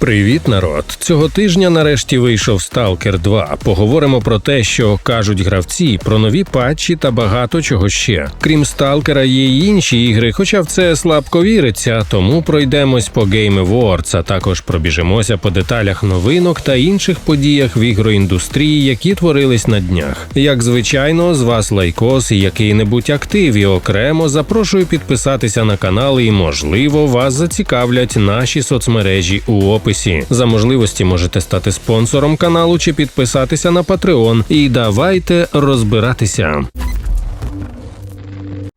Привіт, народ! Цього тижня нарешті вийшов Stalker 2. Поговоримо про те, що кажуть гравці, про нові патчі та багато чого ще. Крім Сталкера, є й інші ігри, хоча в це слабко віриться, тому пройдемось по Game Awards, а також пробіжимося по деталях новинок та інших подіях в ігроіндустрії, які творились на днях. Як звичайно, з вас лайкос і який-небудь актив, і окремо запрошую підписатися на канал, і можливо вас зацікавлять наші соцмережі у описі. За можливості можете стати спонсором каналу чи підписатися на Patreon. І давайте розбиратися.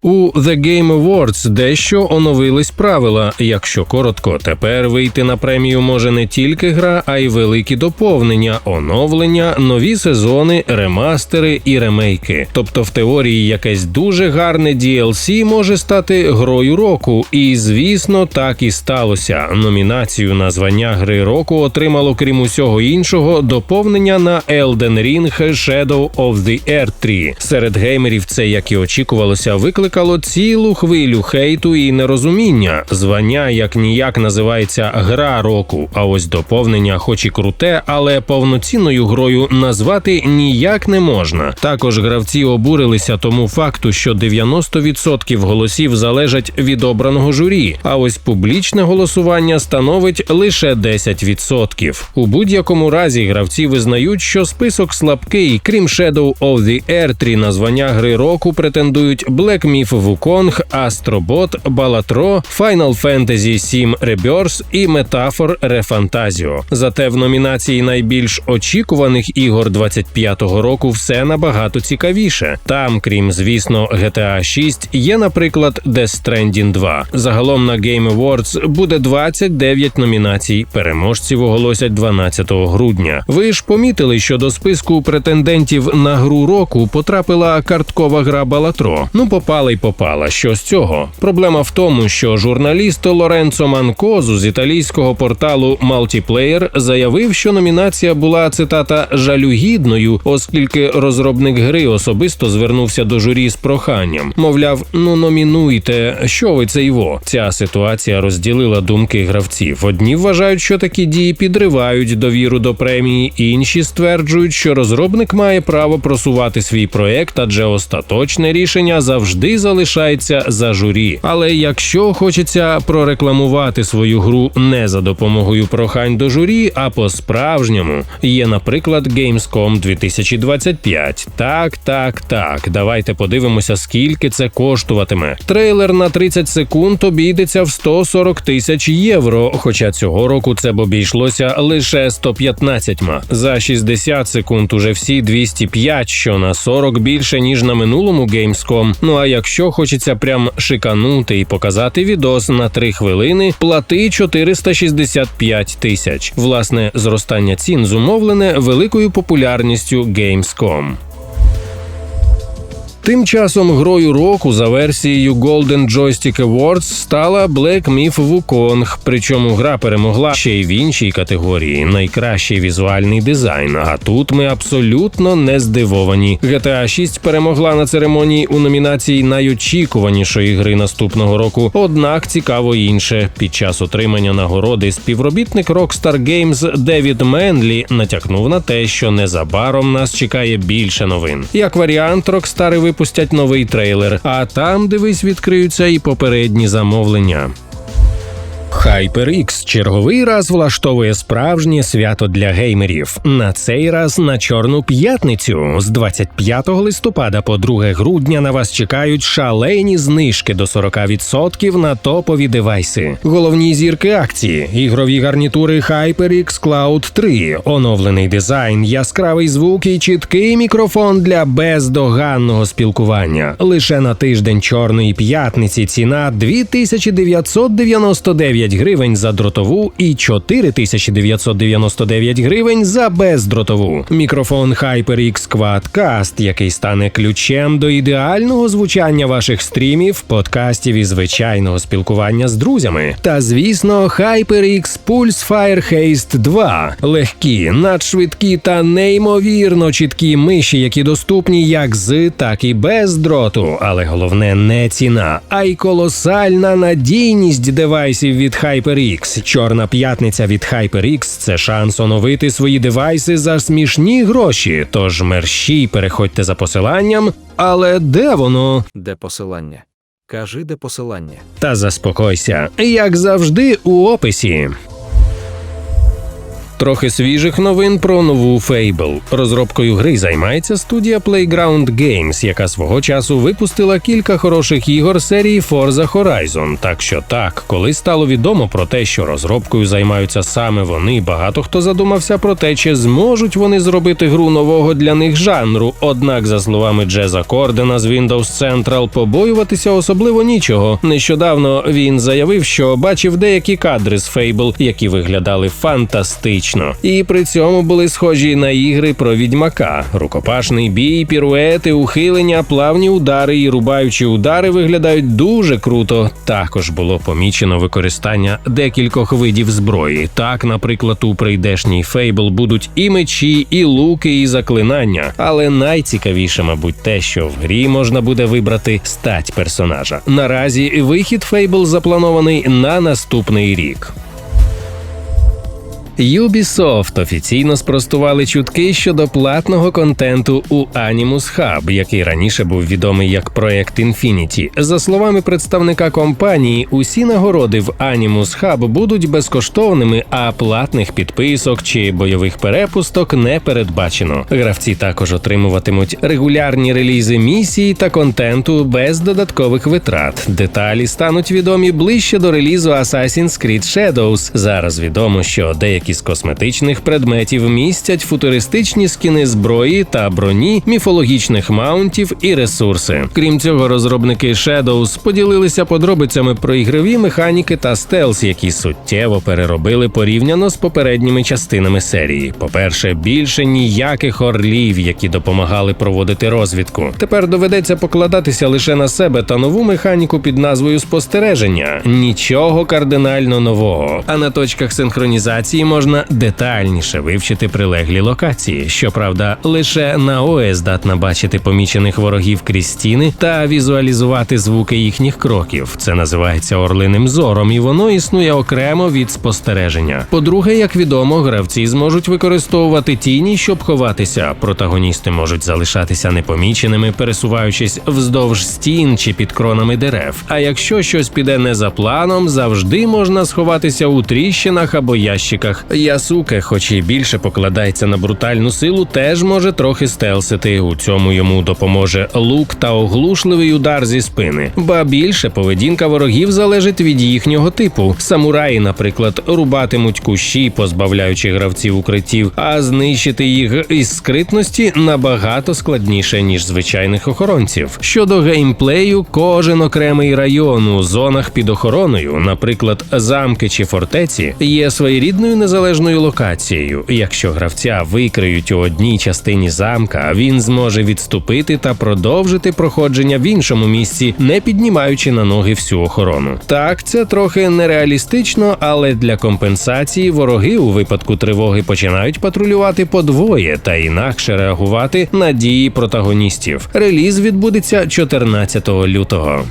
У The Game Awards дещо оновились правила. Якщо коротко, тепер вийти на премію може не тільки гра, а й великі доповнення, оновлення, нові сезони, ремастери і ремейки. Тобто, в теорії якесь дуже гарне DLC може стати грою року, і звісно, так і сталося. Номінацію на звання гри року отримало, крім усього іншого, доповнення на Elden Ring Shadow of the Earth 3. Серед геймерів це, як і очікувалося, виклик викликало цілу хвилю хейту і нерозуміння. Звання як ніяк називається гра року. А ось доповнення, хоч і круте, але повноцінною грою назвати ніяк не можна. Також гравці обурилися тому факту, що 90% голосів залежать від обраного журі. А ось публічне голосування становить лише 10%. У будь-якому разі гравці визнають, що список слабкий, крім Shadow of the 3 на звання гри року претендують Black Myth Wukong, Астробот, Балатро, Final Fantasy VII Rebirth і Метафор Рефантазіо. Зате в номінації найбільш очікуваних ігор 25-го року все набагато цікавіше. Там, крім звісно, GTA 6, є, наприклад, Death Stranding 2. Загалом на Game Awards буде 29 номінацій. Переможців оголосять 12 грудня. Ви ж помітили, що до списку претендентів на гру року потрапила карткова гра Балатро. Ну, попали й попала. Що з цього? Проблема в тому, що журналіст Лоренцо Манкозу з італійського порталу Multiplayer заявив, що номінація була цитата жалюгідною, оскільки розробник гри особисто звернувся до журі з проханням. Мовляв, ну номінуйте, що ви це його. Ця ситуація розділила думки гравців. Одні вважають, що такі дії підривають довіру до премії, інші стверджують, що розробник має право просувати свій проект, адже остаточне рішення завжди залишається за журі. Але якщо хочеться прорекламувати свою гру не за допомогою прохань до журі, а по-справжньому, є, наприклад, Gamescom 2025. Так, так, так. Давайте подивимося, скільки це коштуватиме. Трейлер на 30 секунд обійдеться в 140 тисяч євро. Хоча цього року це б обійшлося лише 115 ма. За 60 секунд уже всі 205, що на 40 більше ніж на минулому Gamescom. Ну а якщо хочеться прям шиканути і показати відос на 3 хвилини, плати 465 тисяч. Власне, зростання цін зумовлене великою популярністю Gamescom. Тим часом грою року за версією Golden Joystick Awards стала Black Myth Wukong, Причому гра перемогла ще й в іншій категорії найкращий візуальний дизайн. А тут ми абсолютно не здивовані. GTA 6 перемогла на церемонії у номінації найочікуванішої гри наступного року. Однак цікаво інше. Під час отримання нагороди співробітник Rockstar Games Девід Менлі натякнув на те, що незабаром нас чекає більше новин. Як варіант, Rockstar випустять новий трейлер, а там, дивись, відкриються і попередні замовлення. HyperX черговий раз влаштовує справжнє свято для геймерів. На цей раз на Чорну п'ятницю з 25 листопада по 2 грудня на вас чекають шалені знижки до 40% на топові девайси. Головні зірки акції, ігрові гарнітури HyperX Cloud 3, оновлений дизайн, яскравий звук і чіткий мікрофон для бездоганного спілкування. Лише на тиждень Чорної п'ятниці ціна 2999 9 гривень за дротову і 4999 гривень за бездротову. Мікрофон HyperX Quadcast, який стане ключем до ідеального звучання ваших стрімів, подкастів і звичайного спілкування з друзями. Та звісно, HyperX Pulse Fire Haste 2. легкі, надшвидкі та неймовірно чіткі миші, які доступні як з, так і без дроту. Але головне не ціна, а й колосальна надійність девайсів від від HyperX. Чорна п'ятниця від HyperX – це шанс оновити свої девайси за смішні гроші. Тож мерщій переходьте за посиланням. Але де воно? Де посилання? Кажи, де посилання. Та заспокойся, як завжди, у описі. Трохи свіжих новин про нову Fable. Розробкою гри займається студія Playground Games, яка свого часу випустила кілька хороших ігор серії Forza Horizon. Так що так, коли стало відомо про те, що розробкою займаються саме вони, багато хто задумався про те, чи зможуть вони зробити гру нового для них жанру. Однак, за словами Джеза Кордена з Windows Central, побоюватися особливо нічого. Нещодавно він заявив, що бачив деякі кадри з Fable, які виглядали фантастично, і при цьому були схожі на ігри про відьмака. Рукопашний бій, піруети, ухилення, плавні удари і рубаючі удари виглядають дуже круто. Також було помічено використання декількох видів зброї. Так, наприклад, у прийдешній Fable будуть і мечі, і луки, і заклинання. Але найцікавіше, мабуть, те, що в грі можна буде вибрати стать персонажа. Наразі вихід Fable запланований на наступний рік. Ubisoft офіційно спростували чутки щодо платного контенту у Animus Hub, який раніше був відомий як проект Infinity. За словами представника компанії, усі нагороди в Animus Hub будуть безкоштовними, а платних підписок чи бойових перепусток не передбачено. Гравці також отримуватимуть регулярні релізи місії та контенту без додаткових витрат. Деталі стануть відомі ближче до релізу Assassin's Creed Shadows. Зараз відомо, що деякі з косметичних предметів містять футуристичні скіни зброї та броні, міфологічних маунтів і ресурси. Крім цього, розробники Shadows поділилися подробицями про ігрові механіки та стелс, які суттєво переробили порівняно з попередніми частинами серії. По-перше, більше ніяких орлів, які допомагали проводити розвідку. Тепер доведеться покладатися лише на себе та нову механіку під назвою спостереження. Нічого кардинально нового. А на точках синхронізації можна детальніше вивчити прилеглі локації. Щоправда, лише на ОС здатна бачити помічених ворогів крізь стіни та візуалізувати звуки їхніх кроків. Це називається орлиним зором, і воно існує окремо від спостереження. По-друге, як відомо, гравці зможуть використовувати тіні, щоб ховатися. Протагоністи можуть залишатися непоміченими, пересуваючись вздовж стін чи під кронами дерев. А якщо щось піде не за планом, завжди можна сховатися у тріщинах або ящиках. Ясуке, хоч і більше покладається на брутальну силу, теж може трохи стелсити. У цьому йому допоможе лук та оглушливий удар зі спини. Ба більше поведінка ворогів залежить від їхнього типу. Самураї, наприклад, рубатимуть кущі, позбавляючи гравців укриттів, а знищити їх із скритності набагато складніше ніж звичайних охоронців. Щодо геймплею, кожен окремий район у зонах під охороною, наприклад, замки чи фортеці, є своєрідною незалежною локацією. Якщо гравця викриють у одній частині замка, він зможе відступити та продовжити проходження в іншому місці, не піднімаючи на ноги всю охорону. Так, це трохи нереалістично, але для компенсації вороги у випадку тривоги починають патрулювати подвоє та інакше реагувати на дії протагоністів. Реліз відбудеться 14 лютого.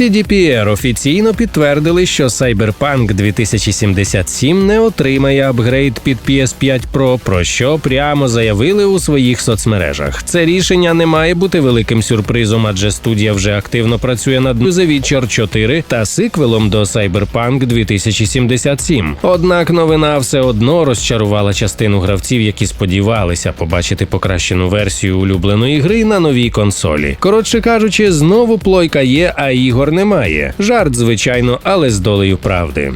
CDPR офіційно підтвердили, що Cyberpunk 2077 не отримає апгрейд під PS5 Pro, про що прямо заявили у своїх соцмережах. Це рішення не має бути великим сюрпризом, адже студія вже активно працює над The Witcher 4 та сиквелом до Cyberpunk 2077. Однак новина все одно розчарувала частину гравців, які сподівалися побачити покращену версію улюбленої гри на новій консолі. Коротше кажучи, знову плойка є, а ігор немає. Жарт, звичайно, але з долею правди.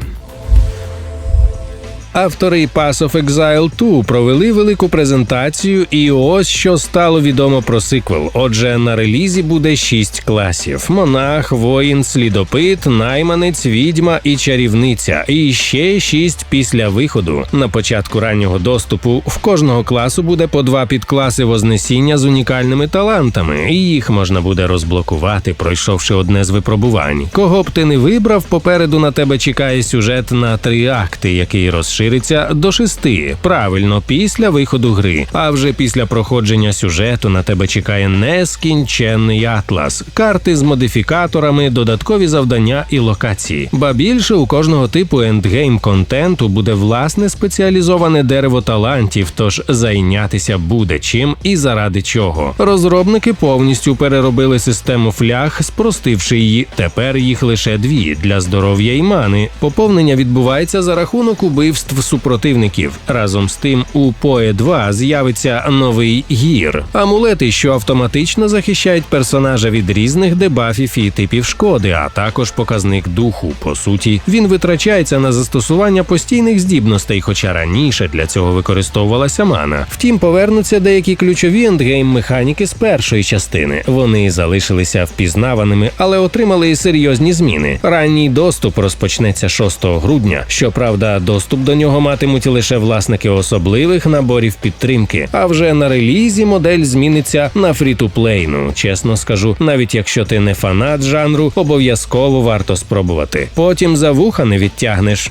Автори Pass of Exile 2 провели велику презентацію, і ось що стало відомо про сиквел. Отже, на релізі буде шість класів: монах, воїн, слідопит, найманець, відьма і чарівниця. І ще шість після виходу. На початку раннього доступу в кожного класу буде по два підкласи вознесіння з унікальними талантами, і їх можна буде розблокувати, пройшовши одне з випробувань. Кого б ти не вибрав, попереду на тебе чекає сюжет на три акти, який розширює розшириться до шести, правильно, після виходу гри. А вже після проходження сюжету на тебе чекає нескінченний атлас, карти з модифікаторами, додаткові завдання і локації. Ба більше у кожного типу ендгейм контенту буде власне спеціалізоване дерево талантів, тож зайнятися буде чим і заради чого. Розробники повністю переробили систему фляг, спростивши її. Тепер їх лише дві для здоров'я і мани. Поповнення відбувається за рахунок убивств супротивників. Разом з тим, у PoE 2 з'явиться новий гір, амулети, що автоматично захищають персонажа від різних дебафів і типів шкоди, а також показник духу. По суті, він витрачається на застосування постійних здібностей, хоча раніше для цього використовувалася мана. Втім, повернуться деякі ключові ендгейм механіки з першої частини. Вони залишилися впізнаваними, але отримали і серйозні зміни. Ранній доступ розпочнеться 6 грудня. Щоправда, доступ до нього матимуть лише власники особливих наборів підтримки. А вже на релізі модель зміниться на фрі-ту-плейну. Чесно скажу, навіть якщо ти не фанат жанру, обов'язково варто спробувати. Потім за вуха не відтягнеш.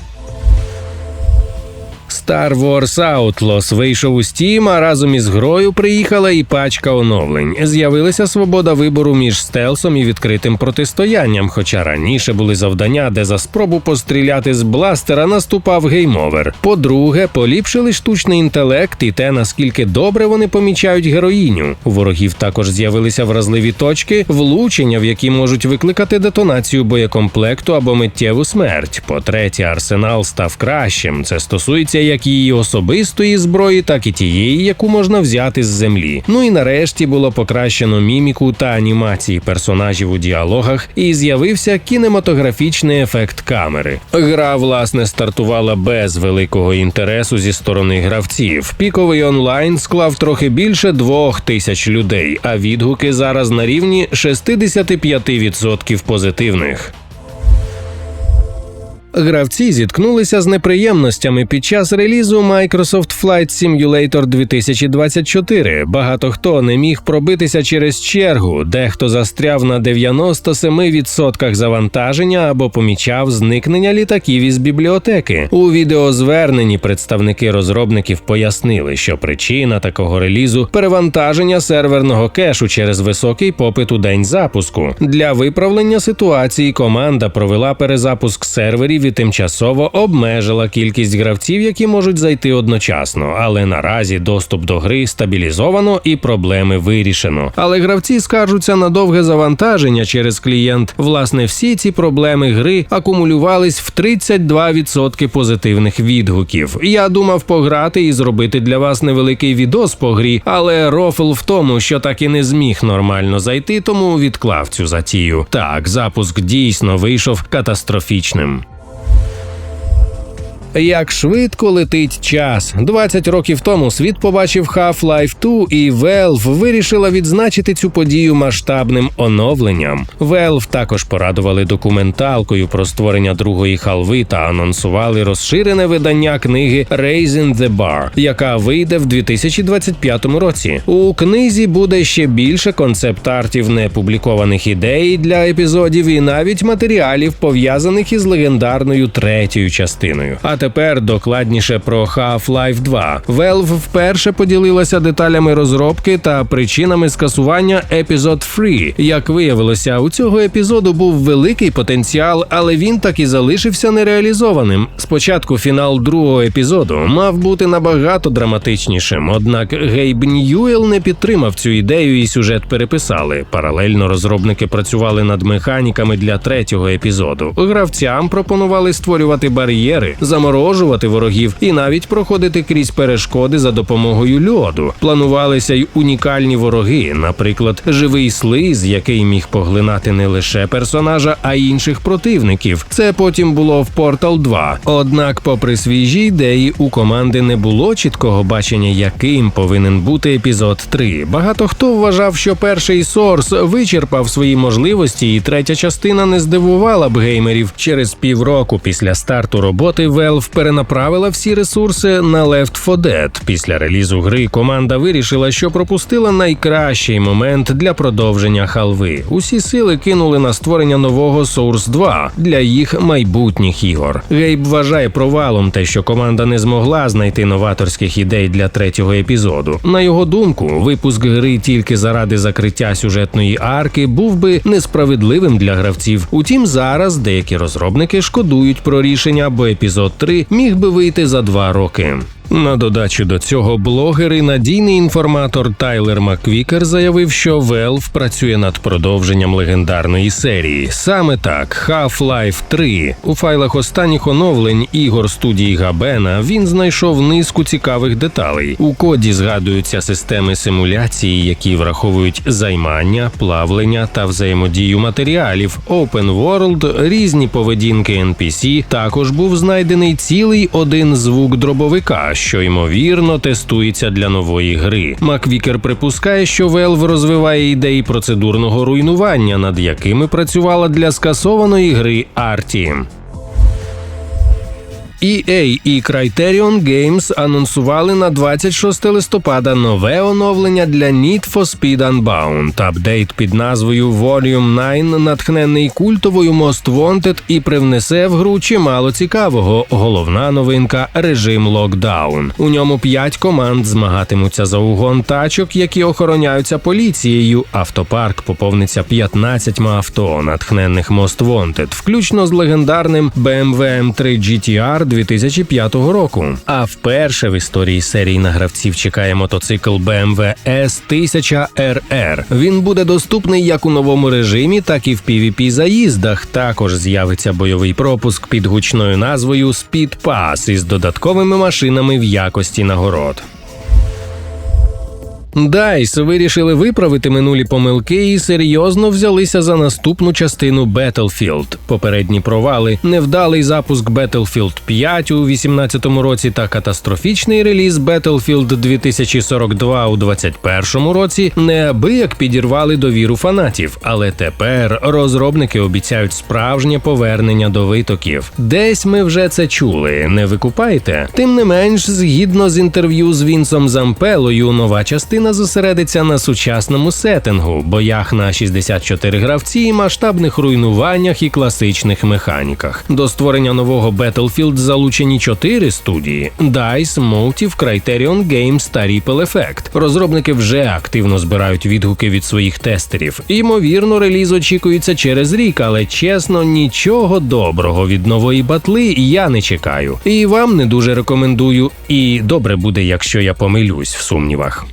Star Wars Outlaws вийшов у Steam, а разом із грою приїхала і пачка оновлень. З'явилася свобода вибору між стелсом і відкритим протистоянням. Хоча раніше були завдання, де за спробу постріляти з бластера наступав геймовер. По-друге, поліпшили штучний інтелект і те, наскільки добре вони помічають героїню. У ворогів також з'явилися вразливі точки, влучення, в які можуть викликати детонацію боєкомплекту або миттєву смерть. По-третє, арсенал став кращим. Це стосується як її особистої зброї, так і тієї, яку можна взяти з землі. Ну і нарешті було покращено міміку та анімації персонажів у діалогах, і з'явився кінематографічний ефект камери. Гра власне стартувала без великого інтересу зі сторони гравців. Піковий онлайн склав трохи більше двох тисяч людей, а відгуки зараз на рівні 65% позитивних. Гравці зіткнулися з неприємностями під час релізу Microsoft Flight Simulator 2024. Багато хто не міг пробитися через чергу, дехто застряв на 97% завантаження або помічав зникнення літаків із бібліотеки. У відеозверненні представники розробників пояснили, що причина такого релізу перевантаження серверного кешу через високий попит у день запуску. Для виправлення ситуації команда провела перезапуск серверів і тимчасово обмежила кількість гравців, які можуть зайти одночасно. Але наразі доступ до гри стабілізовано і проблеми вирішено. Але гравці скаржуться на довге завантаження через клієнт. Власне, всі ці проблеми гри акумулювались в 32% позитивних відгуків. Я думав пограти і зробити для вас невеликий відос по грі, але рофл в тому, що так і не зміг нормально зайти, тому відклав цю затію. Так, запуск дійсно вийшов катастрофічним. Як швидко летить час. 20 років тому світ побачив Half-Life 2 і Valve вирішила відзначити цю подію масштабним оновленням. Valve також порадували документалкою про створення другої халви та анонсували розширене видання книги Raising the Bar, яка вийде в 2025 році. У книзі буде ще більше концепт-артів непублікованих ідей для епізодів і навіть матеріалів пов'язаних із легендарною третьою частиною. А тепер докладніше про Half-Life 2. Valve вперше поділилася деталями розробки та причинами скасування епізод 3. Як виявилося, у цього епізоду був великий потенціал, але він так і залишився нереалізованим. Спочатку фінал другого епізоду мав бути набагато драматичнішим, однак Гейб Ньюел не підтримав цю ідею і сюжет переписали. Паралельно розробники працювали над механіками для третього епізоду. Гравцям пропонували створювати бар'єри, заморожувати ворогів і навіть проходити крізь перешкоди за допомогою льоду. Планувалися й унікальні вороги, наприклад, живий слиз, який міг поглинати не лише персонажа, а й інших противників. Це потім було в Portal 2. Однак, попри свіжі ідеї, у команди не було чіткого бачення, яким повинен бути епізод 3. Багато хто вважав, що перший Source вичерпав свої можливості, і третя частина не здивувала б геймерів. Через півроку після старту роботи Valve Valve перенаправила всі ресурси на Left 4 Dead. Після релізу гри команда вирішила, що пропустила найкращий момент для продовження халви. Усі сили кинули на створення нового Source 2 для їх майбутніх ігор. Гейб вважає провалом те, що команда не змогла знайти новаторських ідей для третього епізоду. На його думку, випуск гри тільки заради закриття сюжетної арки був би несправедливим для гравців. Утім, зараз деякі розробники шкодують про рішення, бо епізод 3 міг би вийти за два роки. На додачу до цього блогер і надійний інформатор Тайлер Маквікер заявив, що Valve працює над продовженням легендарної серії. Саме так, Half-Life 3. У файлах останніх оновлень ігор студії Габена він знайшов низку цікавих деталей. У коді згадуються системи симуляції, які враховують займання, плавлення та взаємодію матеріалів, Open World, різні поведінки NPC. Також був знайдений цілий один звук дробовика що ймовірно тестується для нової гри. Маквікер припускає, що Valve розвиває ідеї процедурного руйнування, над якими працювала для скасованої гри Арті. EA і Criterion Games анонсували на 26 листопада нове оновлення для Need for Speed Unbound. Апдейт під назвою Volume 9 натхнений культовою Most Wanted і привнесе в гру чимало цікавого. Головна новинка режим локдаун. У ньому п'ять команд змагатимуться за угон тачок, які охороняються поліцією. Автопарк поповниться 15 авто, натхнених Most Wanted, включно з легендарним BMW M3 GTR 2005 року. А вперше в історії серії на гравців чекає мотоцикл BMW S1000 RR. Він буде доступний як у новому режимі, так і в pvp заїздах. Також з'явиться бойовий пропуск під гучною назвою Speed Pass із додатковими машинами в якості нагород. DICE вирішили виправити минулі помилки і серйозно взялися за наступну частину Battlefield. Попередні провали, невдалий запуск Battlefield 5 у 2018 році та катастрофічний реліз Battlefield 2042 у 2021 році неабияк підірвали довіру фанатів. Але тепер розробники обіцяють справжнє повернення до витоків. Десь ми вже це чули. Не викупайте. Тим не менш, згідно з інтерв'ю з Вінсом Зампелою, нова частина зосередиться на сучасному сеттингу, боях на 64 гравці, масштабних руйнуваннях і класичних механіках. До створення нового Battlefield залучені чотири студії: DICE, Motive, Criterion Games та Ripple Effect. Розробники вже активно збирають відгуки від своїх тестерів. Ймовірно, реліз очікується через рік, але чесно, нічого доброго від нової батли я не чекаю. І вам не дуже рекомендую. І добре буде, якщо я помилюсь в сумнівах.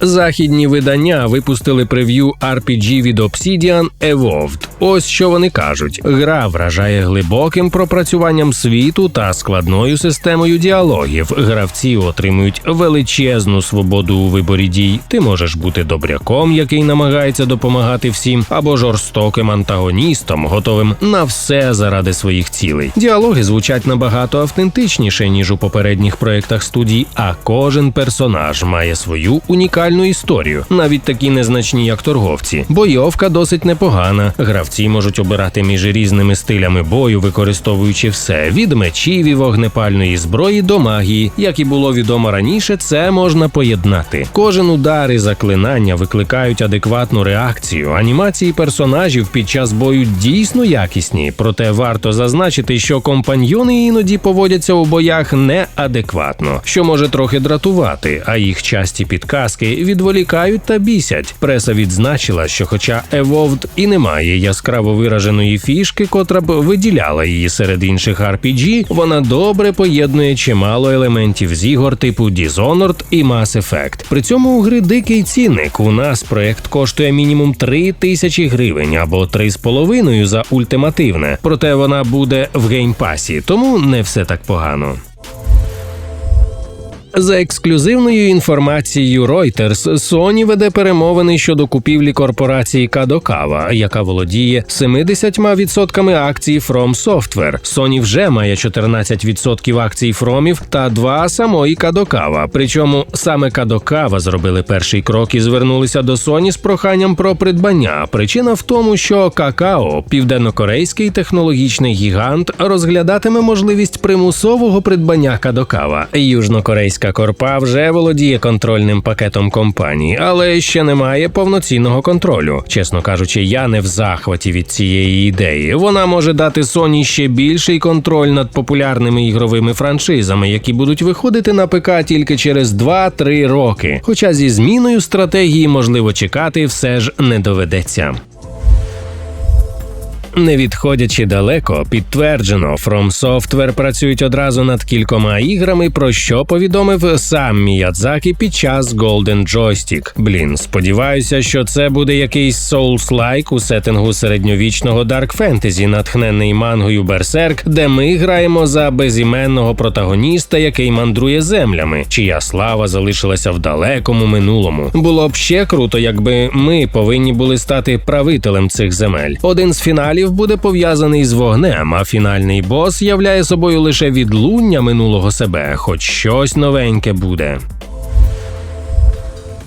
Західні видання випустили прев'ю RPG від Obsidian Evolved. Ось що вони кажуть: гра вражає глибоким пропрацюванням світу та складною системою діалогів. Гравці отримують величезну свободу у виборі дій. Ти можеш бути добряком, який намагається допомагати всім, або жорстоким антагоністом, готовим на все заради своїх цілей. Діалоги звучать набагато автентичніше ніж у попередніх проєктах студій, а кожен персонаж має свою унікальну історію, навіть такі незначні, як торговці. Бойовка досить непогана. Гравці можуть обирати між різними стилями бою, використовуючи все від мечів і вогнепальної зброї до магії. Як і було відомо раніше, це можна поєднати. Кожен удар і заклинання викликають адекватну реакцію. Анімації персонажів під час бою дійсно якісні, проте варто зазначити, що компаньйони іноді поводяться у боях неадекватно, що може трохи дратувати, а їх часті підказки відволікають та бісять. Преса відзначила, що, хоча Evolved і не має яскраво вираженої фішки, котра б виділяла її серед інших RPG, вона добре поєднує чимало елементів з ігор типу Dishonored і Mass Effect. При цьому у гри дикий цінник. У нас проект коштує мінімум 3 тисячі гривень або 3,5 за ультимативне. Проте вона буде в геймпасі, тому не все так погано. За ексклюзивною інформацією Reuters, Sony веде перемовини щодо купівлі корпорації Kadokawa, яка володіє 70% акцій From Software. Sony вже має 14% акцій Фромів та два самої Kadokawa. Причому саме Kadokawa зробили перший крок і звернулися до Sony з проханням про придбання. Причина в тому, що Какао, південнокорейський технологічний гігант, розглядатиме можливість примусового придбання Kadokawa. Южнокорейська корпа вже володіє контрольним пакетом компаній, але ще немає повноцінного контролю. Чесно кажучи, я не в захваті від цієї ідеї. Вона може дати Sony ще більший контроль над популярними ігровими франшизами, які будуть виходити на ПК тільки через 2-3 роки. Хоча зі зміною стратегії можливо чекати все ж не доведеться. Не відходячи далеко, підтверджено, From Software працюють одразу над кількома іграми, про що повідомив сам Міядзакі під час Golden Joystick. Блін, сподіваюся, що це буде якийсь Souls-like у сеттингу середньовічного Dark Fantasy, натхнений мангою Берсерк, де ми граємо за безіменного протагоніста, який мандрує землями, чия слава залишилася в далекому минулому. Було б ще круто, якби ми повинні були стати правителем цих земель. Один з фіналів буде пов'язаний з вогнем, а фінальний бос являє собою лише відлуння минулого себе, хоч щось новеньке буде.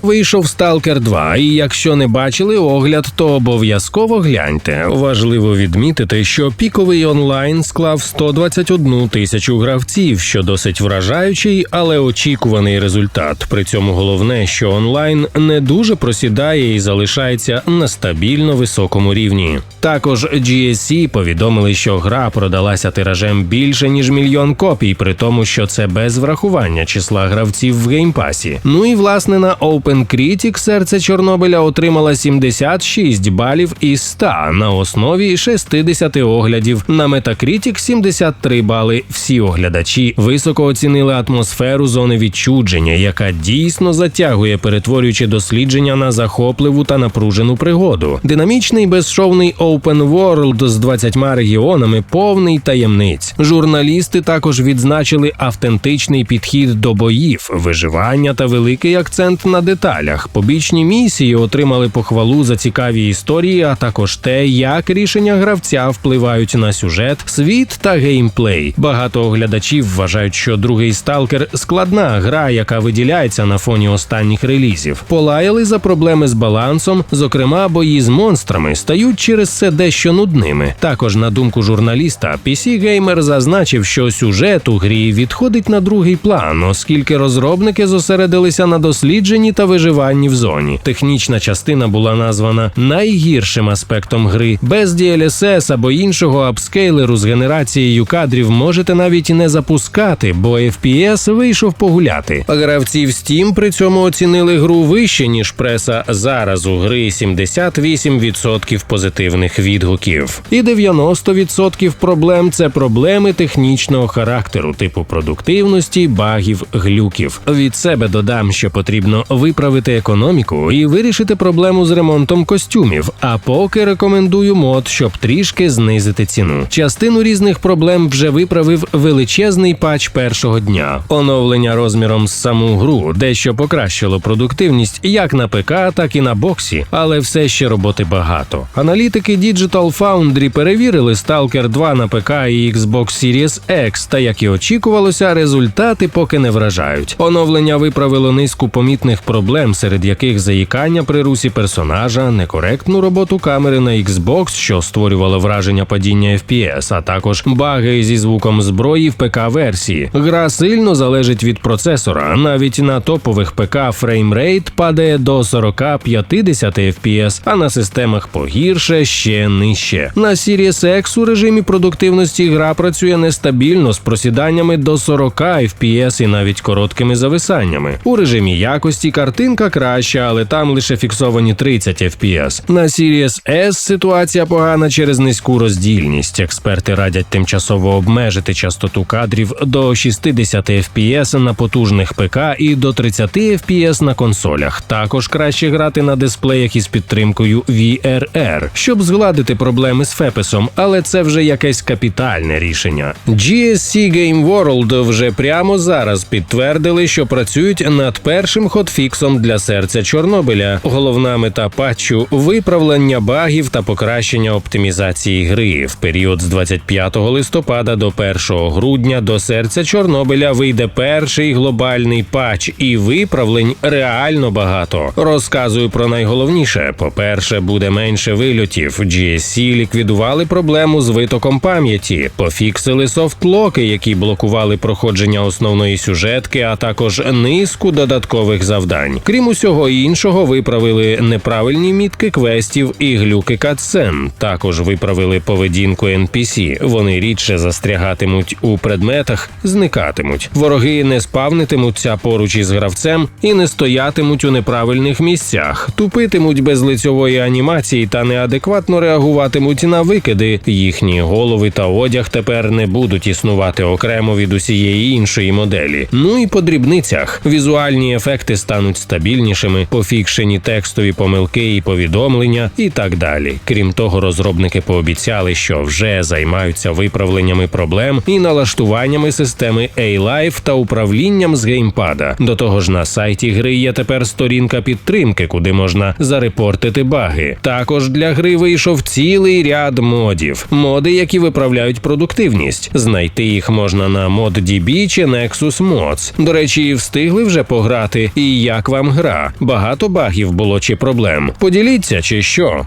Вийшов Stalker 2, і якщо не бачили огляд, то обов'язково гляньте. Важливо відмітити, що піковий онлайн склав 121 тисячу гравців, що досить вражаючий, але очікуваний результат. При цьому головне, що онлайн не дуже просідає і залишається на стабільно високому рівні. Також GSC повідомили, що гра продалася тиражем більше ніж мільйон копій, при тому, що це без врахування числа гравців в геймпасі. Ну і власне на OpenCritic серце Чорнобиля отримала 76 балів із 100 на основі 60 оглядів. На Metacritic 73 бали. Всі оглядачі високо оцінили атмосферу зони відчудження, яка дійсно затягує, перетворюючи дослідження на захопливу та напружену пригоду. Динамічний безшовний Open World з 20 регіонами повний таємниць. Журналісти також відзначили автентичний підхід до боїв, виживання та великий акцент на деталях. Побічні місії отримали похвалу за цікаві історії, а також те, як рішення гравця впливають на сюжет, світ та геймплей. Багато оглядачів вважають, що другий сталкер складна гра, яка виділяється на фоні останніх релізів. Полаяли за проблеми з балансом, зокрема, бої з монстрами стають через це дещо нудними. Також, на думку журналіста, PC Gamer зазначив, що сюжет у грі відходить на другий план, оскільки розробники зосередилися на дослідженні та виживанні в зоні. Технічна частина була названа найгіршим аспектом гри. Без DLSS або іншого апскейлеру з генерацією кадрів можете навіть не запускати, бо FPS вийшов погуляти. Гравці в Steam при цьому оцінили гру вище ніж преса. Зараз у гри 78% позитивних відгуків, і 90% проблем це проблеми технічного характеру, типу продуктивності, багів, глюків. Від себе додам, що потрібно виправити економіку і вирішити проблему з ремонтом костюмів. А поки рекомендую мод, щоб трішки знизити ціну. Частину різних проблем вже виправив величезний патч першого дня. Оновлення розміром з саму гру дещо покращило продуктивність як на ПК, так і на боксі, але все ще роботи багато. Аналітики Digital Foundry перевірили Stalker 2 на ПК і Xbox Series X, та як і очікувалося, результати поки не вражають. Оновлення виправило низку помітних проблем, серед яких заїкання при русі персонажа, некоректну роботу камери на Xbox, що створювало враження падіння FPS, а також баги зі звуком зброї в ПК-версії. Гра сильно залежить від процесора. Навіть на топових ПК фреймрейт падає до 40-50 FPS, а на системах погірше ще нижче. На Series X у режимі продуктивності гра працює нестабільно з просіданнями до 40 FPS і навіть короткими зависаннями. У режимі якості картинки картинка краща, але там лише фіксовані 30 FPS. На Series S ситуація погана через низьку роздільність. Експерти радять тимчасово обмежити частоту кадрів до 60 FPS на потужних ПК і до 30 FPS на консолях. Також краще грати на дисплеях із підтримкою VRR, щоб згладити проблеми з фепесом, але це вже якесь капітальне рішення. GSC Game World вже прямо зараз підтвердили, що працюють над першим хотфіксом для серця Чорнобиля. Головна мета патчу виправлення багів та покращення оптимізації гри. В період з 25 листопада до 1 грудня до серця Чорнобиля вийде перший глобальний патч, і виправлень реально багато. Розказую про найголовніше: по-перше, буде менше вильотів. GSC ліквідували проблему з витоком пам'яті, пофіксили софтлоки, які блокували проходження основної сюжетки, а також низку додаткових завдань. Крім усього іншого, виправили неправильні мітки квестів і глюки катсцен. Також виправили поведінку NPC. Вони рідше застрягатимуть у предметах, зникатимуть. Вороги не спавнитимуться поруч із гравцем і не стоятимуть у неправильних місцях, тупитимуть без лицьової анімації та неадекватно реагуватимуть на викиди. Їхні голови та одяг тепер не будуть існувати окремо від усієї іншої моделі. Ну і по дрібницях візуальні ефекти стануть стабільнішими, пофікшені текстові помилки і повідомлення, і так далі. Крім того, розробники пообіцяли, що вже займаються виправленнями проблем і налаштуваннями системи A-Live та управлінням з геймпада. До того ж, на сайті гри є тепер сторінка підтримки, куди можна зарепортити баги. Також для гри вийшов цілий ряд модів, моди, які виправляють продуктивність. Знайти їх можна на ModDB чи Nexus Mods. До речі, встигли вже пограти. І як вам гра? Багато багів було чи проблем? Поділіться чи що?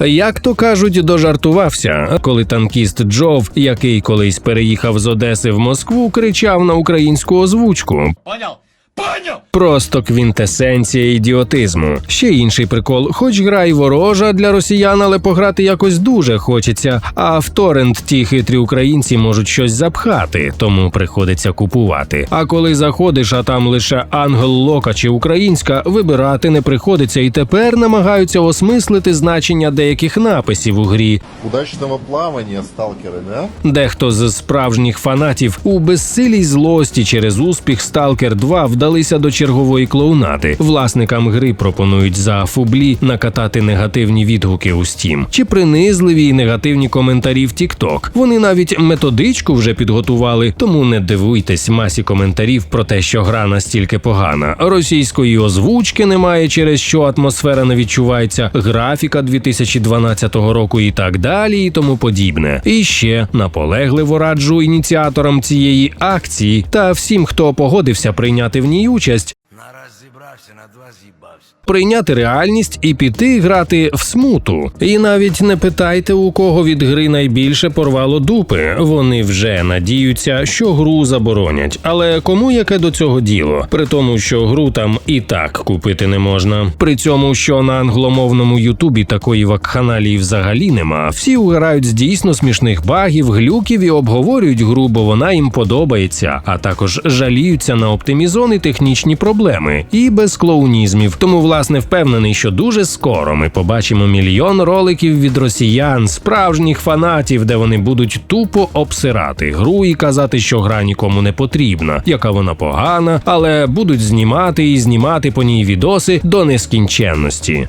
Як то кажуть, дожартувався, коли танкіст Джов, який колись переїхав з Одеси в Москву, кричав на українську озвучку. Понял? Понял! Просто квінтесенція ідіотизму. Ще інший прикол, хоч гра й ворожа для росіян, але пограти якось дуже хочеться. А в торрент ті хитрі українці можуть щось запхати, тому приходиться купувати. А коли заходиш, а там лише ангел лока чи українська, вибирати не приходиться і тепер намагаються осмислити значення деяких написів у грі. Удачного плавания, сталкеры, да? Дехто з справжніх фанатів у безсилій злості через успіх Stalker 2 вдалися до чергової клоунади. Власникам гри пропонують за фублі накатати негативні відгуки у Steam чи принизливі і негативні коментарі в TikTok. Вони навіть методичку вже підготували, тому не дивуйтесь масі коментарів про те, що гра настільки погана. Російської озвучки немає, через що атмосфера не відчувається, графіка 2012 року і так далі, і тому подібне. І ще наполегливо раджу ініціаторам цієї акції та всім, хто погодився прийняти в ній участь. На раз зібрався, на два з'їбався. Прийняти реальність і піти грати в смуту. І навіть не питайте, у кого від гри найбільше порвало дупи. Вони вже надіються, що гру заборонять. Але кому яке до цього діло? При тому, що гру там і так купити не можна. При цьому, що на англомовному Ютубі такої вакханалії взагалі нема. Всі угорають з дійсно смішних багів, глюків і обговорюють гру, бо вона їм подобається, а також жаліються на оптимізон і технічні проблеми, і без клоунізмів. Тому, власне, впевнений, що дуже скоро ми побачимо мільйон роликів від росіян, справжніх фанатів, де вони будуть тупо обсирати гру і казати, що гра нікому не потрібна, яка вона погана, але будуть знімати і знімати по ній відоси до нескінченності.